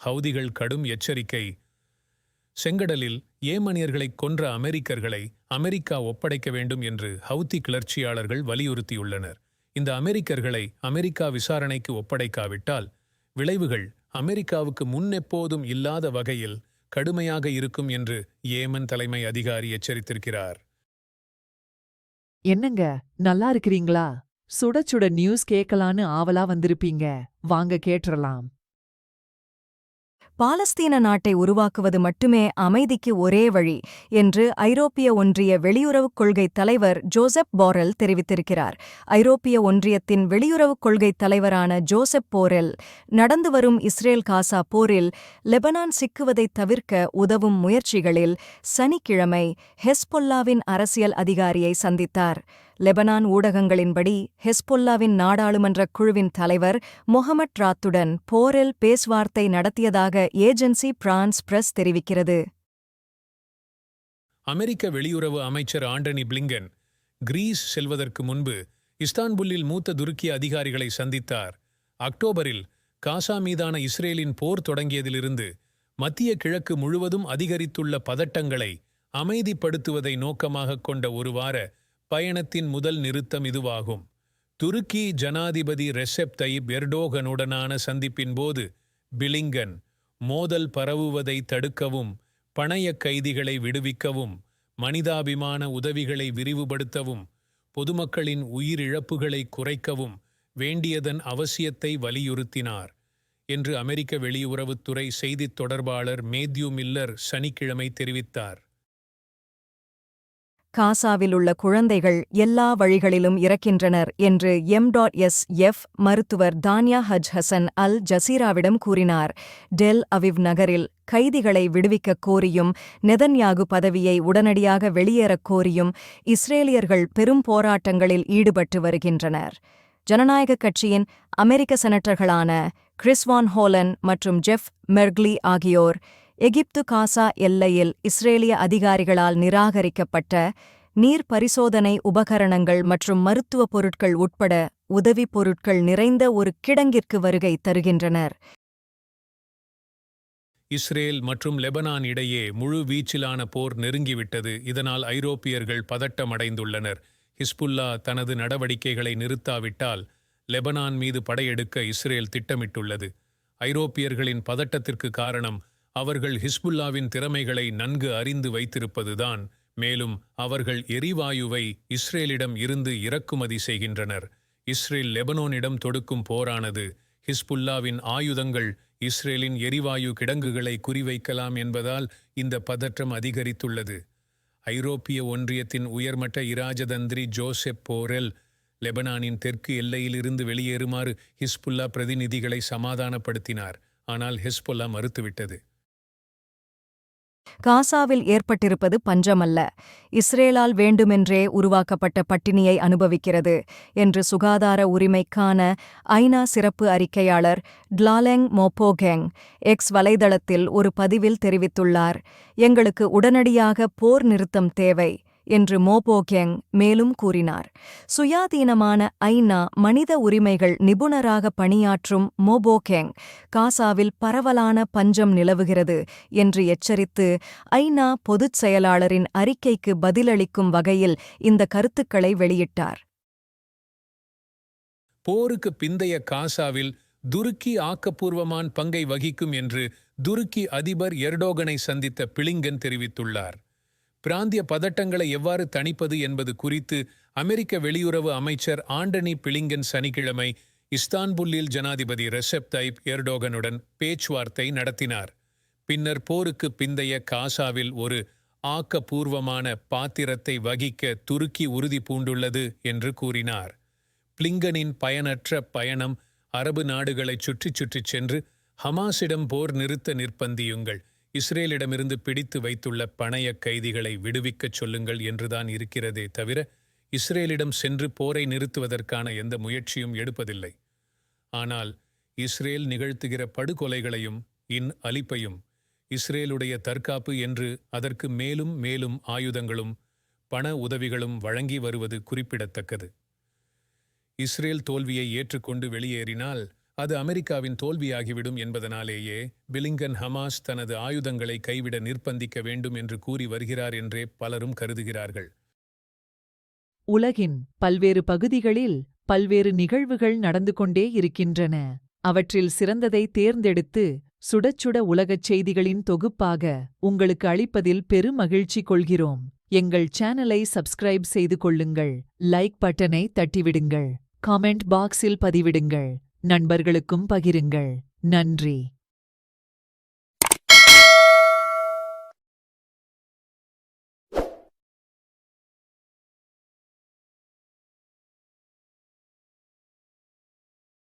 ஹவுதிகள் கடும் எச்சரிக்கை. செங்கடலில் ஏமனியர்களை கொன்ற அமெரிக்கர்களை அமெரிக்கா ஒப்படைக்க வேண்டும் என்று ஹவுதி கிளர்ச்சியாளர்கள் வலியுறுத்தியுள்ளனர். இந்த அமெரிக்கர்களை அமெரிக்கா விசாரணைக்கு ஒப்படைக்காவிட்டால் விளைவுகள் அமெரிக்காவுக்கு முன்னெப்போதும் இல்லாத வகையில் கடுமையாக இருக்கும் என்று ஏமன் தலைமை அதிகாரி எச்சரித்திருக்கிறார். என்னங்க நல்லா இருக்கிறீங்களா? சுட சுட நியூஸ் கேட்கலான்னு ஆவலா வந்திருப்பீங்க. வாங்க கேட்டுறலாம். பாலஸ்தீன நாட்டை உருவாக்குவது மட்டுமே அமைதிக்கு ஒரே வழி என்று ஐரோப்பிய ஒன்றிய வெளியுறவுக் கொள்கைத் தலைவர் ஜோசப் போரெல் தெரிவித்திருக்கிறார். ஐரோப்பிய ஒன்றியத்தின் வெளியுறவுக் கொள்கைத் தலைவரான ஜோசப் போரெல் நடந்து வரும் இஸ்ரேல் காசா போரில் லெபனான் சிக்குவதைத் தவிர்க்க உதவும் முயற்சிகளில் சனிக்கிழமை ஹெஸ்பொல்லாவின் அரசியல் அதிகாரியை சந்தித்தார். லெபனான் ஊடகங்களின்படி ஹெஸ்பொல்லாவின் நாடாளுமன்றக் குழுவின் தலைவர் மொஹமட் ராத்துடன் போரில் பேச்சுவார்த்தை நடத்தியதாக ஏஜென்சி பிரான்ஸ் பிரஸ் தெரிவிக்கிறது. அமெரிக்க வெளியுறவு அமைச்சர் ஆண்டனி பிளிங்கன் கிரீஸ் செல்வதற்கு முன்பு இஸ்தான்புல்லில் மூத்த துருக்கிய அதிகாரிகளை சந்தித்தார். அக்டோபரில் காசா மீதான இஸ்ரேலின் போர் தொடங்கியதிலிருந்து மத்திய கிழக்கு முழுவதும் அதிகரித்துள்ள பதட்டங்களை அமைதிப்படுத்துவதை நோக்கமாகக் கொண்ட ஒரு வார பயணத்தின் முதல் நிறுத்தம் இதுவாகும். துருக்கி ஜனாதிபதி ரெசெப் தயிப் எர்டோகனுடனான சந்திப்பின் போது பிலிங்கன் மோதல் பரவுவதை தடுக்கவும் பணையக் கைதிகளை விடுவிக்கவும் மனிதாபிமான உதவிகளை விரிவுபடுத்தவும் பொதுமக்களின் உயிரிழப்புகளை குறைக்கவும் வேண்டியதன் அவசியத்தை வலியுறுத்தினார் என்று அமெரிக்க வெளியுறவுத்துறை செய்தித் தொடர்பாளர் மேத்யூ மில்லர் சனிக்கிழமை தெரிவித்தார். காசாவில் உள்ள குழந்தைகள் எல்லா வழிகளிலும் இறக்கின்றனர் என்று எம் டாட் எஸ் எஃப் மருத்துவர் தான்யா ஹஜ் ஹசன் அல் ஜசீராவிடம் கூறினார். டெல் அவிவ் நகரில் கைதிகளை விடுவிக்கக் கோரியும் நெதன்யாகு பதவியை உடனடியாக வெளியேறக் கோரியும் இஸ்ரேலியர்கள் பெரும் போராட்டங்களில் ஈடுபட்டு வருகின்றனர். ஜனநாயக கட்சியின் அமெரிக்க செனட்டர்களான கிறிஸ்வான் ஹோலன் மற்றும் ஜெஃப் மெர்க்லி ஆகியோர் எகிப்து காசா எல்லையில் இஸ்ரேலிய அதிகாரிகளால் நிராகரிக்கப்பட்ட நீர் பரிசோதனை உபகரணங்கள் மற்றும் மருத்துவப் பொருட்கள் உட்பட உதவிப் பொருட்கள் நிறைந்த ஒரு கிடங்கிற்கு வருகை தருகின்றனர். இஸ்ரேல் மற்றும் லெபனான் இடையே முழு வீச்சிலான போர் நெருங்கிவிட்டது. இதனால் ஐரோப்பியர்கள் பதட்டமடைந்துள்ளனர் ஹிஸ்புல்லா தனது நடவடிக்கைகளை நிறுத்தாவிட்டால் லெபனான் மீது படையெடுக்க இஸ்ரேல் திட்டமிட்டுள்ளது. ஐரோப்பியர்களின் பதட்டத்திற்கு காரணம் அவர்கள் ஹிஸ்புல்லாவின் திறமைகளை நன்கு அறிந்து வைத்திருப்பதுதான். மேலும் அவர்கள் எரிவாயுவை இஸ்ரேலிடம் இருந்து இறக்குமதி செய்கின்றனர். இஸ்ரேல் லெபனோனிடம் தொடுக்கும் போரானது ஹிஸ்புல்லாவின் ஆயுதங்கள் இஸ்ரேலின் எரிவாயு கிடங்குகளை குறிவைக்கலாம் என்பதால் இந்த பதற்றம் அதிகரித்துள்ளது. ஐரோப்பிய ஒன்றியத்தின் உயர்மட்ட இராஜதந்திரி ஜோசெப் போரெல் லெபனானின் தெற்கு எல்லையிலிருந்து வெளியேறுமாறு ஹிஸ்புல்லா பிரதிநிதிகளை சமாதானப்படுத்தினார். ஆனால் ஹிஸ்புல்லா மறுத்துவிட்டது. காசாவில் ஏற்பட்டிருப்பது பஞ்சமல்ல. இஸ்ரேலால் வேண்டுமென்றே உருவாக்கப்பட்ட பட்டினியை அனுபவிக்கிறது என்று சுகாதார உரிமைக்கான ஐநா சிறப்பு அறிக்கையாளர் ட்லாலெங் மோப்போகெங் எக்ஸ் வலைதளத்தில் ஒரு பதிவில் தெரிவித்துள்ளார். எங்களுக்கு உடனடியாக போர் நிறுத்தம் தேவை. என்று மோபோகெங் மேலும் கூறினார். சுயாதீனமான ஐநா மனித உரிமைகள் நிபுணராக பணியாற்றும் மோபோகெங் காசாவில் பரவலான பஞ்சம் நிலவுகிறது என்று எச்சரித்து ஐநா பொதுச் செயலாளரின் அறிக்கைக்கு பதிலளிக்கும் வகையில் இந்த கருத்துக்களை வெளியிட்டார். போருக்கு பிந்தைய காசாவில் துருக்கி ஆக்கப்பூர்வமான பங்கை வகிக்கும் என்று துருக்கி அதிபர் எர்டோகனை சந்தித்த பிளிங்கன் தெரிவித்துள்ளார். பிராந்திய பதட்டங்களை எவ்வாறு தணிப்பது என்பது குறித்து அமெரிக்க வெளியுறவு அமைச்சர் ஆண்டனி பிளிங்கன் சனிக்கிழமை இஸ்தான்புல்லில் ஜனாதிபதி ரெசெப் தைப் எர்டோகனுடன் பேச்சுவார்த்தை நடத்தினார். பின்னர் போருக்கு பிந்தைய காசாவில் ஒரு ஆக்கப்பூர்வமான பாத்திரத்தை வகிக்க துருக்கி உறுதி பூண்டுள்ளது என்று கூறினார். பிளிங்கனின் பயனற்ற பயணம் அரபு நாடுகளைச் சுற்றிச் சுற்றிச் சென்று ஹமாஸிடம் போர் நிறுத்த நிர்பந்தியுங்கள் இஸ்ரேலிடமிருந்து பிடித்து வைத்துள்ள பணைய கைதிகளை விடுவிக்கச் சொல்லுங்கள் என்றுதான் இருக்கிறதே தவிர இஸ்ரேலிடம் சென்று போரை நிறுத்துவதற்கான எந்த முயற்சியும் எடுப்பதில்லை. ஆனால் இஸ்ரேல் நிகழ்த்துகிற படுகொலைகளையும் இன் அழிப்பையும் இஸ்ரேலுடைய தற்காப்பு என்று அதற்கு மேலும் மேலும் ஆயுதங்களும் பண உதவிகளும் வழங்கி வருவது குறிப்பிடத்தக்கது. இஸ்ரேல் தோல்வியை ஏற்றுக்கொண்டு வெளியேறினால் அது அமெரிக்காவின் தோல்வியாகிவிடும் என்பதனாலேயே பிலிங்கன் ஹமாஸ் தனது ஆயுதங்களை கைவிட நிர்பந்திக்க வேண்டும் என்று கூறி வருகிறார் என்றே பலரும் கருதுகிறார்கள். உலகின் பல்வேறு பகுதிகளில் பல்வேறு நிகழ்வுகள் நடந்து கொண்டே இருக்கின்றன. அவற்றில் சிறந்ததை தேர்ந்தெடுத்து சுடச் சுட உலகச் செய்திகளின் தொகுப்பாக உங்களுக்கு அளிப்பதில் பெருமகிழ்ச்சி கொள்கிறோம். எங்கள் சேனலை சப்ஸ்கிரைப் செய்து கொள்ளுங்கள். லைக் பட்டனை தட்டிவிடுங்கள். காமெண்ட் பாக்ஸில் பதிவிடுங்கள். நண்பர்களுக்கும் பகிருங்கள். நன்றி.